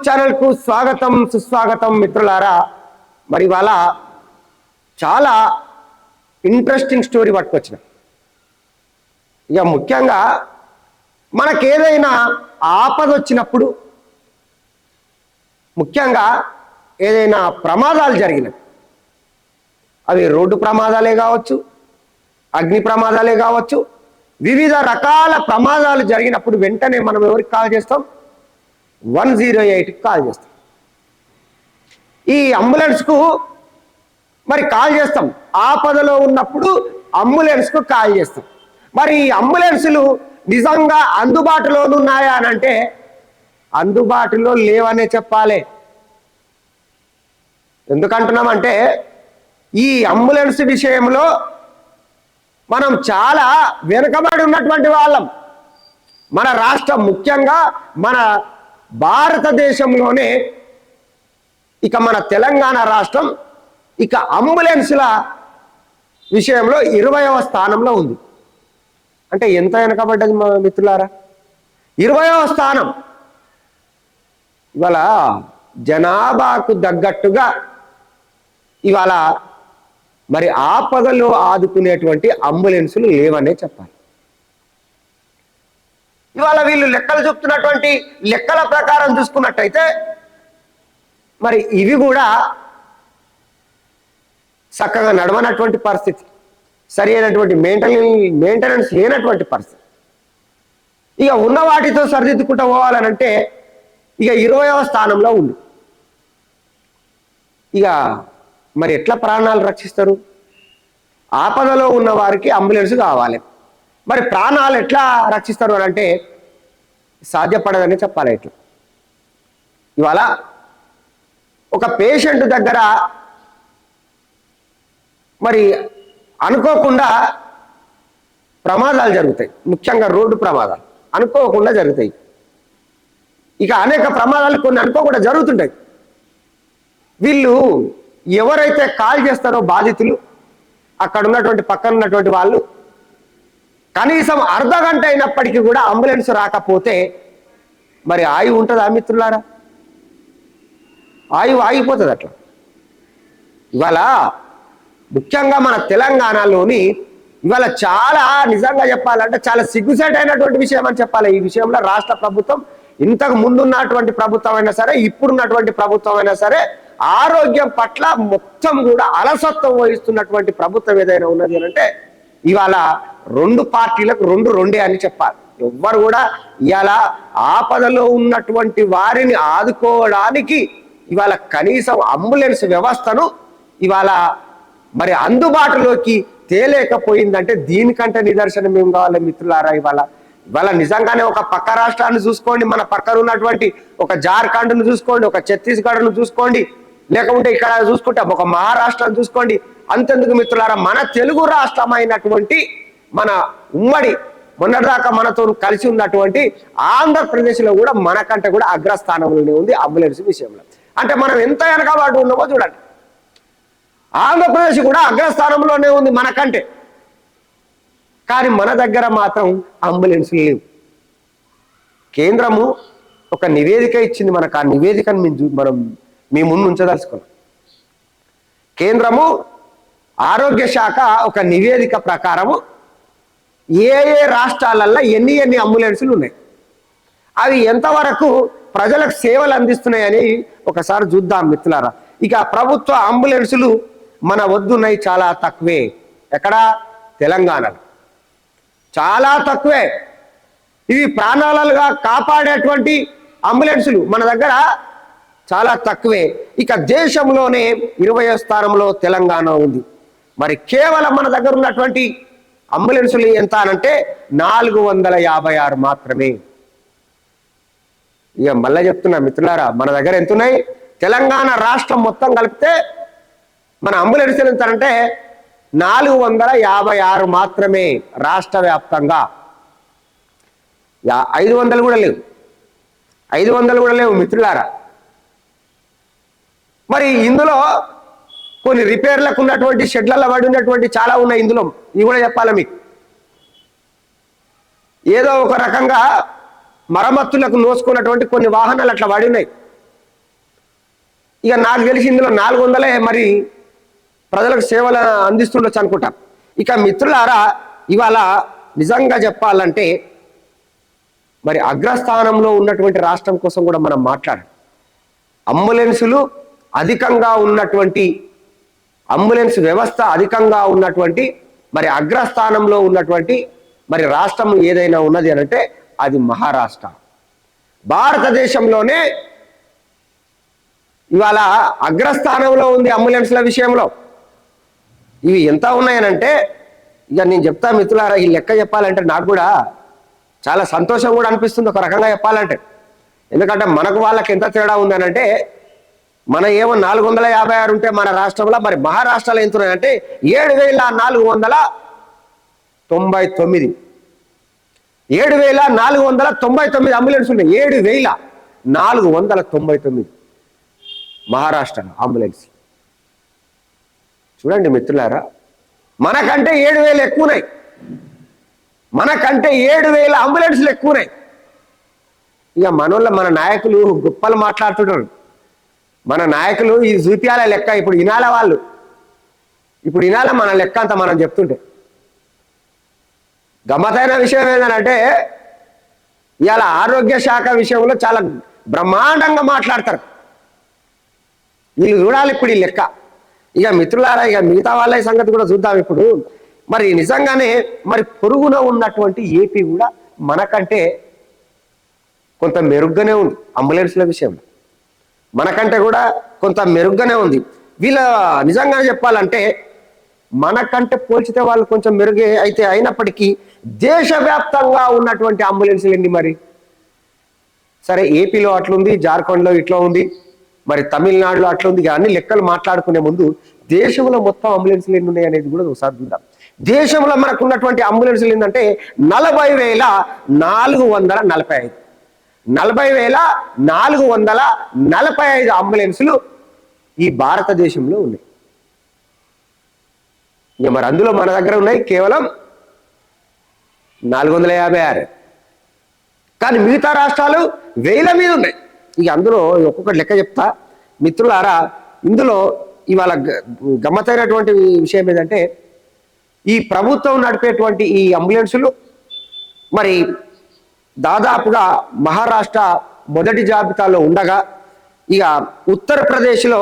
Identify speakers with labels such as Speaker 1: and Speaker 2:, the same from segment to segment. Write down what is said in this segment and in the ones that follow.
Speaker 1: ఉషోదయం ఛానల్కు స్వాగతం సుస్వాగతం మిత్రులారా. మరి ఇవాళ చాలా ఇంట్రెస్టింగ్ స్టోరీ పట్టుకొచ్చిన. ఇక ముఖ్యంగా మనకేదైనా ఆపద వచ్చినప్పుడు ముఖ్యంగా ఏదైనా ప్రమాదాలు జరిగినవి. అవి రోడ్డు ప్రమాదాలే కావచ్చు అగ్ని ప్రమాదాలే కావచ్చు వివిధ రకాల ప్రమాదాలు జరిగినప్పుడు వెంటనే మనం ఎవరికి కాల్ చేస్తాం? వన్ జీరో ఎయిట్కి కాల్ చేస్తాం. ఈ అంబులెన్స్కు మరి కాల్ చేస్తాం. ఆపదలో ఉన్నప్పుడు అంబులెన్స్కు కాల్ చేస్తాం. మరి ఈ అంబులెన్సులు నిజంగా అందుబాటులోనున్నాయా అని అంటే అందుబాటులో లేవనే చెప్పాలి. ఎందుకంటున్నామంటే ఈ అంబులెన్స్ విషయంలో మనం చాలా వెనుకబడి ఉన్నటువంటి వాళ్ళం. మన రాష్ట్రం ముఖ్యంగా మన భారతదేశంలోనే ఇక మన తెలంగాణ రాష్ట్రం ఇక అంబులెన్సుల విషయంలో ఇరవయవ స్థానంలో ఉంది. అంటే ఎంత వెనకబడ్డది మా మిత్రులారా? ఇరవయవ స్థానం. ఇవాళ జనాభాకు తగ్గట్టుగా ఇవాళ మరి ఆపదలు ఆదుకునేటువంటి అంబులెన్సులు లేవనే చెప్పాలి. ఇవాళ వీళ్ళు లెక్కలు చెప్తున్నటువంటి లెక్కల ప్రకారం చూసుకున్నట్టయితే మరి ఇవి కూడా చక్కగా నడవనటువంటి పరిస్థితి. సరి అయినటువంటి మెయింటెనెన్స్ మెయింటెనెన్స్ లేనటువంటి పరిస్థితి. ఇక ఉన్న వాటితో సరిదిద్దుకుంటూ పోవాలనంటే ఇక ఇరవయవ స్థానంలో ఉంది ఇక మరి ఎట్లా ప్రాణాలు రక్షిస్తారు? ఆపదలో ఉన్న వారికి అంబులెన్స్ కావాలి. మరి ప్రాణాలు ఎట్లా రక్షిస్తారు అని అంటే సాధ్యపడదని చెప్పాలి ఇట్లా. ఇవాళ ఒక పేషెంట్ దగ్గర మరి అనుకోకుండా ప్రమాదాలు జరుగుతాయి. ముఖ్యంగా రోడ్డు ప్రమాదాలు అనుకోకుండా జరుగుతాయి. ఇక అనేక ప్రమాదాలు కొన్ని అనుకోకుండా జరుగుతుంటాయి. వీళ్ళు ఎవరైతే కాల్ చేస్తారో బాధితులు అక్కడ ఉన్నటువంటి పక్కన ఉన్నటువంటి వాళ్ళు కనీసం అర్ధ గంట అయినప్పటికీ కూడా అంబులెన్స్ రాకపోతే మరి ఆయువు ఉంటుందా మిత్రులారా? ఆయువు ఆగిపోతుంది అట్లా. ఇవాళ ముఖ్యంగా మన తెలంగాణలోని ఇవాళ చాలా నిజంగా చెప్పాలంటే చాలా సిగ్గుసేట్ అయినటువంటి విషయం అని చెప్పాలి. ఈ విషయంలో రాష్ట్ర ప్రభుత్వం ఇంతకు ముందున్నటువంటి ప్రభుత్వం అయినా సరే ఇప్పుడున్నటువంటి ప్రభుత్వం అయినా సరే ఆరోగ్యం పట్ల మొత్తం కూడా అలసత్వం వహిస్తున్నటువంటి ప్రభుత్వం ఏదైనా ఉన్నది అంటే ఇవాళ రెండు పార్టీలకు రెండు రెండే అని చెప్పాలి. ఎవ్వరు కూడా ఇవాళ ఆపదలో ఉన్నటువంటి వారిని ఆదుకోవడానికి ఇవాళ కనీసం అంబులెన్స్ వ్యవస్థను ఇవాళ మరి అందుబాటులోకి తేలేకపోయిందంటే దీనికంటే నిదర్శనం ఏం కావాలి మిత్రులారా ఇవాళ? ఇవాళ నిజంగానే ఒక పక్క రాష్ట్రాన్ని చూసుకోండి మన పక్కన ఉన్నటువంటి ఒక జార్ఖండ్ను చూసుకోండి ఒక ఛత్తీస్గఢ్ను చూసుకోండి లేకుంటే ఇక్కడ చూసుకుంటే ఒక మహారాష్ట్రను చూసుకోండి. అంతెందుకు మిత్రులారా? మన తెలుగు రాష్ట్రం అయినటువంటి మన ఉమ్మడి మొన్నటిదాకా మనతో కలిసి ఉన్నటువంటి ఆంధ్రప్రదేశ్లో కూడా మనకంటే కూడా అగ్రస్థానంలోనే ఉంది అంబులెన్స్ విషయంలో. అంటే మనం ఎంత వెనకబాటు ఉన్నామో చూడండి. ఆంధ్రప్రదేశ్ కూడా అగ్రస్థానంలోనే ఉంది మనకంటే. కానీ మన దగ్గర మాత్రం అంబులెన్స్లు లేవు. కేంద్రము ఒక నివేదిక ఇచ్చింది మనకు. ఆ నివేదికను మేము చూ- మనం మీ ముందు ఉంచదలుచుకున్నాం. కేంద్రము ఆరోగ్య శాఖ ఒక నివేదిక ప్రకారము ఏ ఏ రాష్ట్రాలల్లో ఎన్ని ఎన్ని అంబులెన్సులు ఉన్నాయి? అవి ఎంతవరకు ప్రజలకు సేవలు అందిస్తున్నాయని ఒకసారి చూద్దాం మిత్రులారా. ఇక ప్రభుత్వ అంబులెన్సులు మన వద్దున్నాయి చాలా తక్కువే. ఎక్కడ? తెలంగాణలో. చాలా తక్కువే. ఇవి ప్రాణాలుగా కాపాడేటువంటి అంబులెన్సులు మన దగ్గర చాలా తక్కువే. ఇక దేశంలోనే ఇరవయో స్థానంలో తెలంగాణ ఉంది. మరి కేవలం మన దగ్గర ఉన్నటువంటి అంబులెన్సులు ఎంత అనంటే నాలుగు వందల యాభై ఆరు మాత్రమే. ఇక మళ్ళీ చెప్తున్నా మిత్రులారా మన దగ్గర ఎంత ఉన్నాయి తెలంగాణ రాష్ట్రం మొత్తం కలిపితే మన అంబులెన్సులు ఎంత అంటే నాలుగు వందల యాభై ఆరు మాత్రమే రాష్ట్ర వ్యాప్తంగా. ఐదు వందలు కూడా లేవు. ఐదు వందలు కూడా లేవు మిత్రులారా. మరి ఇందులో కొన్ని రిపేర్లకు ఉన్నటువంటి షెడ్లలో పడి ఉన్నటువంటి చాలా ఉన్నాయి ఇందులో. ఇవి కూడా చెప్పాలి మీకు? ఏదో ఒక రకంగా మరమ్మత్తులకు నోసుకున్నటువంటి కొన్ని వాహనాలు అట్లా పడి ఉన్నాయి. ఇక నాకు తెలిసి ఇందులో నాలుగు వందలే మరి ప్రజలకు సేవలు అందిస్తుండొచ్చు అనుకుంటా. ఇక మిత్రులారా ఇవాళ నిజంగా చెప్పాలంటే మరి అగ్రస్థానంలో ఉన్నటువంటి రాష్ట్రం కోసం కూడా మనం మాట్లాడాలి. అంబులెన్సులు అధికంగా ఉన్నటువంటి అంబులెన్స్ వ్యవస్థ అధికంగా ఉన్నటువంటి మరి అగ్రస్థానంలో ఉన్నటువంటి మరి రాష్ట్రం ఏదైనా ఉన్నది అని అంటే అది మహారాష్ట్ర. భారతదేశంలోనే ఇవాళ అగ్రస్థానంలో ఉంది అంబులెన్స్ల విషయంలో. ఇవి ఎంత ఉన్నాయనంటే ఇక నేను చెప్తా మిత్రులారా ఈ లెక్క చెప్పాలంటే నాకు కూడా చాలా సంతోషం కూడా అనిపిస్తుంది ఒక రకంగా చెప్పాలంటే. ఎందుకంటే మనకు వాళ్ళకి ఎంత తేడా ఉందనంటే మన ఏమో నాలుగు వందల యాభై ఆరు ఉంటే మన రాష్ట్రంలో మరి మహారాష్ట్రలో ఎంత ఉన్నాయంటే ఏడు వేల నాలుగు వందల తొంభై తొమ్మిది. ఏడు వేల నాలుగు వందల తొంభై తొమ్మిది అంబులెన్స్ ఉన్నాయి. ఏడు వేల నాలుగు వందల తొంభై తొమ్మిది మహారాష్ట్రలో అంబులెన్స్. చూడండి మిత్రులారా మనకంటే ఏడు వేలు ఎక్కువనాయి మనకంటే ఏడు వేల అంబులెన్స్లు ఎక్కువనాయి ఇక మనోళ్ళ మన నాయకులు గొప్పలు మాట్లాడుతున్నారు మన నాయకులు ఈ జూపియాల లెక్క ఇప్పుడు ఇనాల వాళ్ళు. ఇప్పుడు ఇనాల మన లెక్క అంత మనం చెప్తుంటే. గమ్మతైన విషయం ఏంటంటే ఇవాళ ఆరోగ్య శాఖ విషయంలో చాలా బ్రహ్మాండంగా మాట్లాడతారు. వీళ్ళు చూడాలి ఇప్పుడు ఈ లెక్క. ఇక మిత్రులారా ఇక మిగతా వాళ్ళ సంగతి కూడా చూద్దాం ఇప్పుడు. మరి నిజంగానే మరి పొరుగున ఉన్నటువంటి ఏపీ కూడా మనకంటే కొంత మెరుగ్గానే ఉంది అంబులెన్స్ల విషయంలో. మనకంటే కూడా కొంత మెరుగ్గానే ఉంది. వీళ్ళ నిజంగా చెప్పాలంటే మనకంటే పోల్చితే వాళ్ళు కొంచెం మెరుగే అయితే అయినప్పటికీ దేశవ్యాప్తంగా ఉన్నటువంటి అంబులెన్స్లు ఏంటి మరి? సరే ఏపీలో అట్లుంది జార్ఖండ్లో ఇట్లా ఉంది మరి తమిళనాడులో అట్లుంది కానీ అన్ని లెక్కలు మాట్లాడుకునే ముందు దేశంలో మొత్తం అంబులెన్స్లు ఎన్ని ఉన్నాయి అనేది కూడా ఒకసారి చూద్దాం. దేశంలో మనకు ఉన్నటువంటి అంబులెన్స్లు ఏంటంటే నలభై వేల నాలుగు వందల నలభై ఐదు. నలభై వేల నాలుగు వందల నలభై ఐదు అంబులెన్సులు ఈ భారతదేశంలో ఉన్నాయి. ఇక మరి అందులో మన దగ్గర ఉన్నాయి కేవలం నాలుగు వందల యాభై ఆరు. కానీ మిగతా రాష్ట్రాలు వేల మీద ఉన్నాయి. ఇక అందులో ఒక్కొక్కటి లెక్క చెప్తా. మిత్రులారా ఇందులో ఇవాళ గ- విషయం ఏంటంటే ఈ ప్రభుత్వం నడిపేటువంటి ఈ అంబులెన్సులు మరి దాదాపుగా మహారాష్ట్ర మొదటి జాబితాలో ఉండగా ఇక ఉత్తరప్రదేశ్లో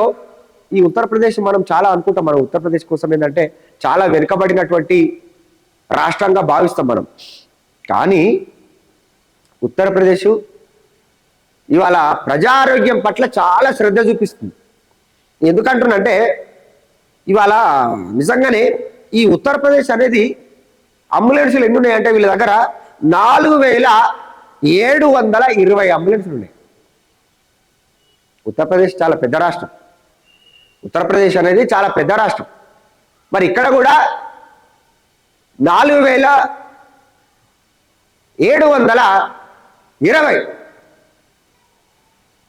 Speaker 1: ఈ ఉత్తరప్రదేశ్ మనం చాలా అనుకుంటాం మనం ఉత్తరప్రదేశ్ కోసం ఏంటంటే చాలా వెనుకబడినటువంటి రాష్ట్రంగా భావిస్తాం మనం. కానీ ఉత్తరప్రదేశ్ ఇవాళ ప్రజారోగ్యం పట్ల చాలా శ్రద్ధ చూపిస్తుంది. ఎందుకంటున్నంటే ఇవాళ నిజంగానే ఈ ఉత్తరప్రదేశ్ అనేది అంబులెన్సులు ఎన్ని ఉన్నాయంటే వీళ్ళ దగ్గర నాలుగు వేల ఏడు వందల ఇరవై అంబులెన్సులు ఉన్నాయి ఉత్తరప్రదేశ్ చాలా పెద్ద రాష్ట్రం. ఉత్తరప్రదేశ్ అనేది చాలా పెద్ద రాష్ట్రం. మరి ఇక్కడ కూడా నాలుగు వేల ఏడు వందల ఇరవై.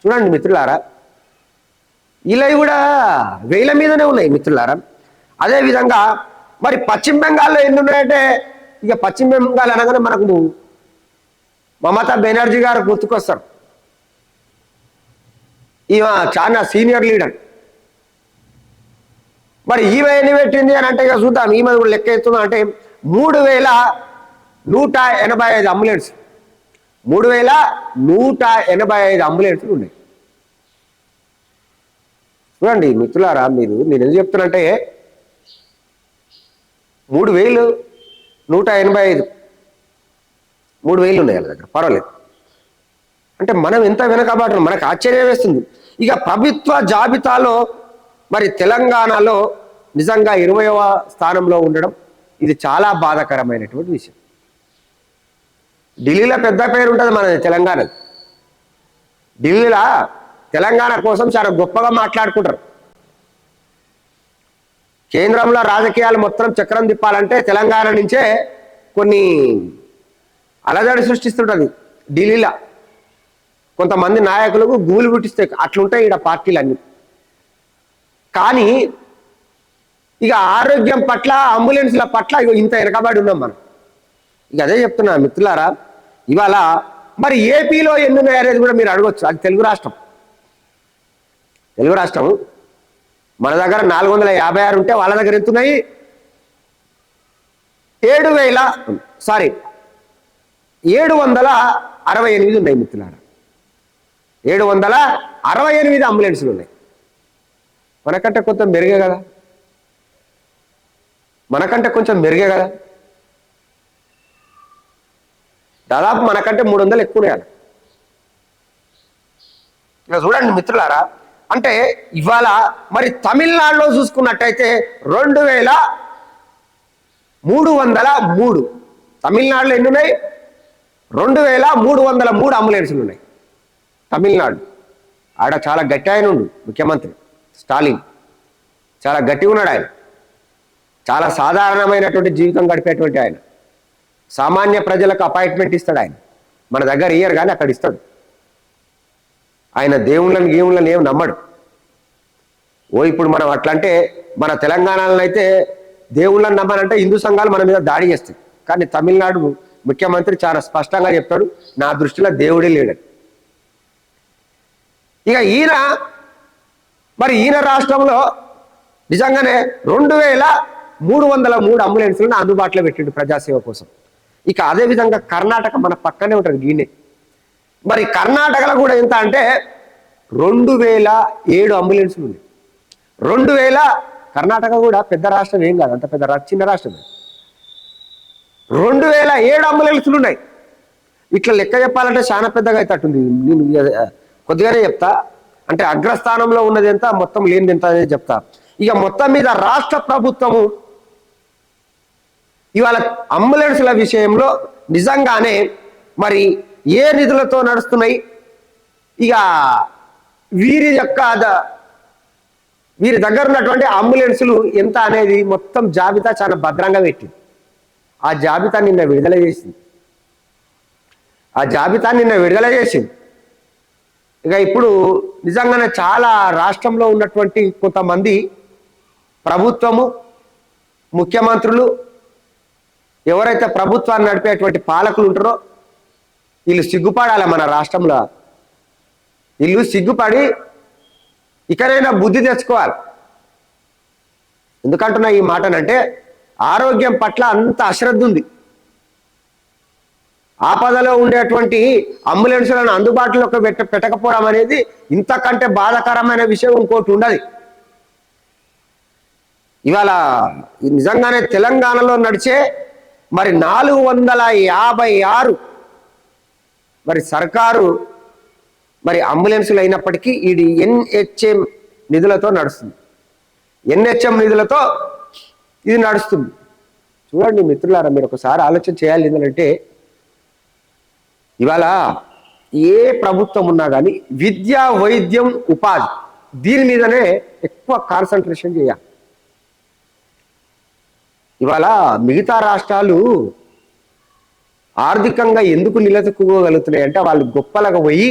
Speaker 1: చూడండి మిత్రులారా ఇలా కూడా వేల మీదనే ఉన్నాయి మిత్రులారా. అదేవిధంగా మరి పశ్చిమ బెంగాల్లో ఎన్ని ఉన్నాయంటే ఇక పశ్చిమ బెంగాల్ అనగానే మనకు మమతా బెనర్జీ గారు గుర్తుకొస్తారు. ఈమె చాలా సీనియర్ లీడర్. మరి ఈమె ఎన్ని పెట్టింది అని అంటే ఇక చూద్దాం ఈమె కూడా లెక్క ఎత్తుందా అంటే మూడు వేల నూట ఎనభై ఐదు అంబులెన్స్. మూడు వేల నూట ఎనభై ఐదు అంబులెన్స్లు ఉన్నాయి. చూడండి మిత్రులారా మీరు నేను ఎందుకు చెప్తున్నంటే మూడు వేలు నూట ఎనభై ఐదు మూడు వేలు ఉన్నాయి వాళ్ళ దగ్గర. పర్వాలేదు. అంటే మనం ఎంత వెనకబాటు మనకు ఆశ్చర్యం వేస్తుంది. ఇక ప్రభుత్వ జాబితాలో మరి తెలంగాణలో నిజంగా ఇరవయవ స్థానంలో ఉండడం ఇది చాలా బాధాకరమైనటువంటి విషయం. ఢిల్లీలో పెద్ద పేరు ఉంటుంది మన తెలంగాణ ఢిల్లీలో తెలంగాణ కోసం చాలా గొప్పగా మాట్లాడుకుంటారు. కేంద్రంలో రాజకీయాలు మొత్తం చక్రం తిప్పాలంటే తెలంగాణ నుంచే కొన్ని అలజడి సృష్టిస్తుంటుంది ఢిల్లీలో. కొంతమంది నాయకులకు గూలు పుట్టిస్తే అట్లుంటాయి ఇక్కడ పార్టీలన్నీ. కానీ ఇక ఆరోగ్యం పట్ల అంబులెన్స్ల పట్ల ఇగో ఇంత వెనకబడి ఉన్నాం మనం. ఇక అదే చెప్తున్నా మిత్రులారా ఇవాళ మరి ఏపీలో ఎన్ని ఉన్నాయనేది కూడా మీరు అడగొచ్చు అది తెలుగు రాష్ట్రం. తెలుగు రాష్ట్రం మన దగ్గర నాలుగు వందల యాభై ఆరు ఉంటే వాళ్ళ దగ్గర ఎంతున్నాయి? ఏడు వేల సారీ ఏడు వందల అరవై ఎనిమిది ఉన్నాయి మిత్రులారా. ఏడు వందల అరవై ఎనిమిది అంబులెన్స్లు ఉన్నాయి. మనకంటే కొంచెం మెరుగే కదా. మనకంటే కొంచెం మెరుగే కదా. దాదాపు మనకంటే మూడు వందలు ఎక్కువ ఇక చూడండి మిత్రులారా అంటే ఇవాళ మరి తమిళనాడులో చూసుకున్నట్టయితే రెండు వేల మూడు వందల మూడు. తమిళనాడులో ఎన్ని ఉన్నాయి? రెండు వేల మూడు వందల మూడు అంబులెన్స్లు ఉన్నాయి. తమిళనాడు. ఆడ చాలా గట్టి ఆయన ఉండు ముఖ్యమంత్రి. స్టాలిన్. చాలా గట్టిగా ఉన్నాడు ఆయన. చాలా సాధారణమైనటువంటి జీవితం గడిపేటువంటి ఆయన. సామాన్య ప్రజలకు అపాయింట్మెంట్ ఇస్తాడు ఆయన. మన దగ్గర ఇయ్యరు కానీ అక్కడ ఇస్తాడు. ఆయన దేవుళ్ళని గీవుళ్ళని ఏం నమ్మడు. ఓ ఇప్పుడు మనం అట్లా అంటే మన తెలంగాణలో అయితే దేవుళ్ళని నమ్మనంటే హిందూ సంఘాలు మన మీద దాడి చేస్తాయి. కానీ తమిళనాడు ముఖ్యమంత్రి చాలా స్పష్టంగా చెప్తాడు నా దృష్టిలో దేవుడే లేడని. ఇక ఈయన మరి ఈయన రాష్ట్రంలో నిజంగానే రెండు వేల మూడు వందల మూడు అంబులెన్స్లను అందుబాటులో పెట్టిండు ప్రజాసేవ కోసం. ఇక అదే విధంగా కర్ణాటక మన పక్కనే ఉంటుంది గీనే మరి కర్ణాటకలో కూడా ఎంత అంటే రెండు వేల ఏడు అంబులెన్స్లు ఉన్నాయి. రెండు వేల కర్ణాటక కూడా పెద్ద రాష్ట్రం ఏం కాదు అంత పెద్ద చిన్న రాష్ట్రం రెండు వేల ఏడు అంబులెన్సులు ఉన్నాయి ఇట్లా లెక్క చెప్పాలంటే చాలా పెద్దగా అవుతట్టుంది నేను ఇక కొద్దిగానే చెప్తా. అంటే అగ్రస్థానంలో ఉన్నది ఎంత మొత్తం లేనిది ఎంత అనేది చెప్తా. ఇక మొత్తం మీద రాష్ట్ర ప్రభుత్వము ఇవాళ అంబులెన్స్ల విషయంలో నిజంగానే మరి ఏ నిధులతో నడుస్తున్నాయి? ఇక వీరి యొక్క వీరి దగ్గర ఉన్నటువంటి అంబులెన్సులు ఎంత అనేది మొత్తం జాబితా చాలా భద్రంగా పెట్టింది. ఆ జాబితా నిన్న విడుదల చేసింది. ఆ జాబితా నిన్న విడుదల చేసింది. ఇక ఇప్పుడు నిజంగానే చాలా రాష్ట్రంలో ఉన్నటువంటి కొంతమంది ప్రభుత్వము ముఖ్యమంత్రులు ఎవరైతే ప్రభుత్వాన్ని నడిపేటువంటి పాలకులు ఉంటారో వీళ్ళు సిగ్గుపడాలి మన రాష్ట్రంలో. వీళ్ళు సిగ్గుపడి ఇకనైనా బుద్ధి తెచ్చుకోవాలి. ఎందుకంటున్నా ఈ మాటనంటే ఆరోగ్యం పట్ల అంత అశ్రద్ధ ఉంది. ఆపదలో ఉండేటువంటి అంబులెన్సులను అందుబాటులోకి పెట్ట పెట్టకపోవడం అనేది ఇంతకంటే బాధాకరమైన విషయం ఇంకోటి ఉండదు. ఇవాళ నిజంగానే తెలంగాణలో నడిచే మరి నాలుగు వందల యాభై ఆరు మరి సర్కారు మరి అంబులెన్సులు అయినప్పటికీ ఇది ఎన్హెచ్ఎం నిధులతో నడుస్తుంది. ఎన్హెచ్ఎం నిధులతో ఇది నడుస్తుంది. చూడండి మిత్రులారా మీరు ఒకసారి ఆలోచన చేయాలి ఏంటంటే ఇవాళ ఏ ప్రభుత్వం ఉన్నా కానీ విద్య వైద్యం ఉపాధి దీని మీదనే ఎక్కువ కాన్సన్ట్రేషన్ చేయాలి. ఇవాళ మిగతా రాష్ట్రాలు ఆర్థికంగా ఎందుకు నిలదొక్కుకోగలుగుతున్నాయి అంటే వాళ్ళు గొప్పలకు పోయి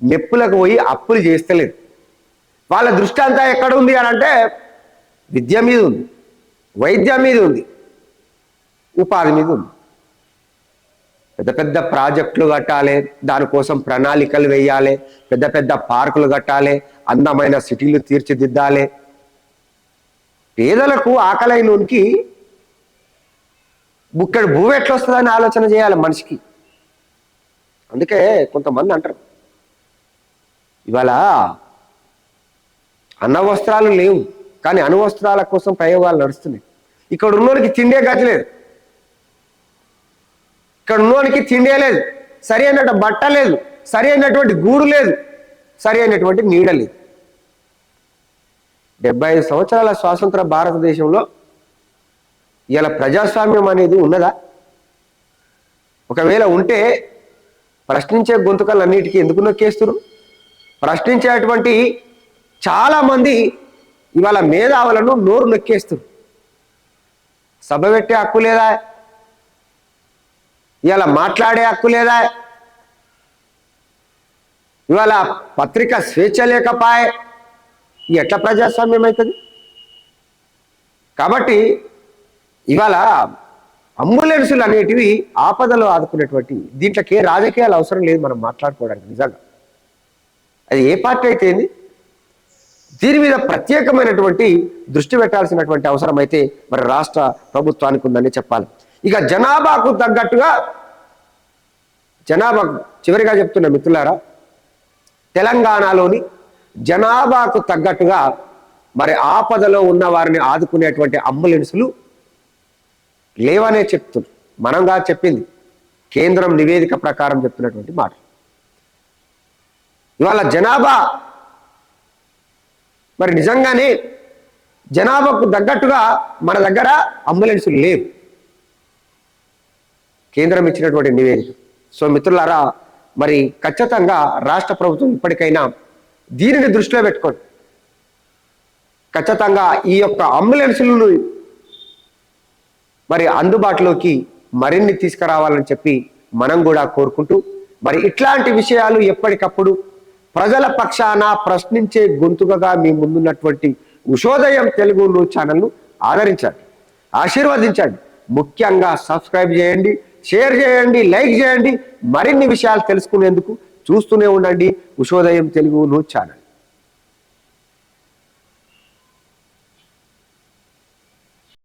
Speaker 1: మెప్పులకు పోయి అప్పులు చేస్తలేదు. వాళ్ళ దృష్టి అంతా ఎక్కడ ఉంది అని అంటే విద్య మీద ఉంది. వైద్యం మీద ఉంది. ఉపాధి మీద ఉంది. పెద్ద పెద్ద ప్రాజెక్టులు కట్టాలి దానికోసం ప్రణాళికలు వేయాలి పెద్ద పెద్ద పార్కులు కట్టాలి అందమైన సిటీలు తీర్చిదిద్దాలి. పేదలకు ఆకలైన ఉనికి బుక్కెడు భూమి ఎట్లా వస్తుందని ఆలోచన చేయాలి మనిషికి. అందుకే కొంతమంది అంటారు. ఇవాళ అన్న వస్త్రాలు లేవు. కానీ అణువస్త్రాల కోసం ప్రయోగాలు నడుస్తున్నాయి. ఇక్కడ ఉన్నోనికి తిండే గతిలేదు ఇక్కడ ఉన్నోనికి తిండే లేదు. సరి అయినట్టు బట్ట లేదు. సరి అయినటువంటి గూడు లేదు. సరి అయినటువంటి నీడ లేదు. డెబ్బై ఐదు సంవత్సరాల స్వాతంత్ర భారతదేశంలో ఇలా ప్రజాస్వామ్యం అనేది ఉన్నదా? ఒకవేళ ఉంటే ప్రశ్నించే గొంతుకలన్నిటికీ ఎందుకు నొక్కేస్తున్నారు ప్రశ్నించేటువంటి చాలామంది ఇవాళ మేధావులను నోరు నొక్కేస్తారు. సభ పెట్టే హక్కు లేదా? ఇవాళ మాట్లాడే హక్కు లేదా? ఇవాళ పత్రిక స్వేచ్ఛ లేకపాయే. ఎట్లా ప్రజాస్వామ్యం అవుతుంది కాబట్టి ఇవాళ అంబులెన్సులు అనేటివి ఆపదలో ఆదుకునేటువంటి దీంట్లోకి ఏ రాజకీయాలు అవసరం లేదు మనం మాట్లాడుకోవడానికి నిజంగా. అది ఏ పార్టీ అయితే ఏంది? దీని మీద ప్రత్యేకమైనటువంటి దృష్టి పెట్టాల్సినటువంటి అవసరం అయితే మరి రాష్ట్ర ప్రభుత్వానికి ఉందని చెప్పాలి. ఇక జనాభాకు తగ్గట్టుగా జనాభా చివరిగా చెప్తున్న మిత్రులారా తెలంగాణలోని జనాభాకు తగ్గట్టుగా మరి ఆపదలో ఉన్న వారిని ఆదుకునేటువంటి అంబులెన్సులు లేవనే చెప్తున్నారు. మనంగా చెప్పింది. కేంద్రం నివేదిక ప్రకారం చెప్తున్నటువంటి మాట. ఇవాళ జనాభా మరి నిజంగానే జనాభాకు తగ్గట్టుగా మన దగ్గర అంబులెన్సులు లేవు. కేంద్రం ఇచ్చినటువంటి నివేదిక. సో మిత్రులారా మరి ఖచ్చితంగా రాష్ట్ర ప్రభుత్వం ఇప్పటికైనా దీనిని దృష్టిలో పెట్టుకోండి. ఖచ్చితంగా ఈ యొక్క అంబులెన్సులను మరి అందుబాటులోకి మరిన్ని తీసుకురావాలని చెప్పి మనం కూడా కోరుకుంటూ మరి ఇట్లాంటి విషయాలు ఎప్పటికప్పుడు ప్రజల పక్షాన ప్రశ్నించే గొంతుకగా మీ ముందున్నటువంటి ఉషోదయం తెలుగు న్యూస్ ఛానల్ను ఆదరించండి ఆశీర్వదించండి. ముఖ్యంగా సబ్స్క్రైబ్ చేయండి షేర్ చేయండి లైక్ చేయండి. మరిన్ని విషయాలు తెలుసుకునేందుకు చూస్తూనే ఉండండి ఉషోదయం తెలుగు న్యూస్ ఛానల్.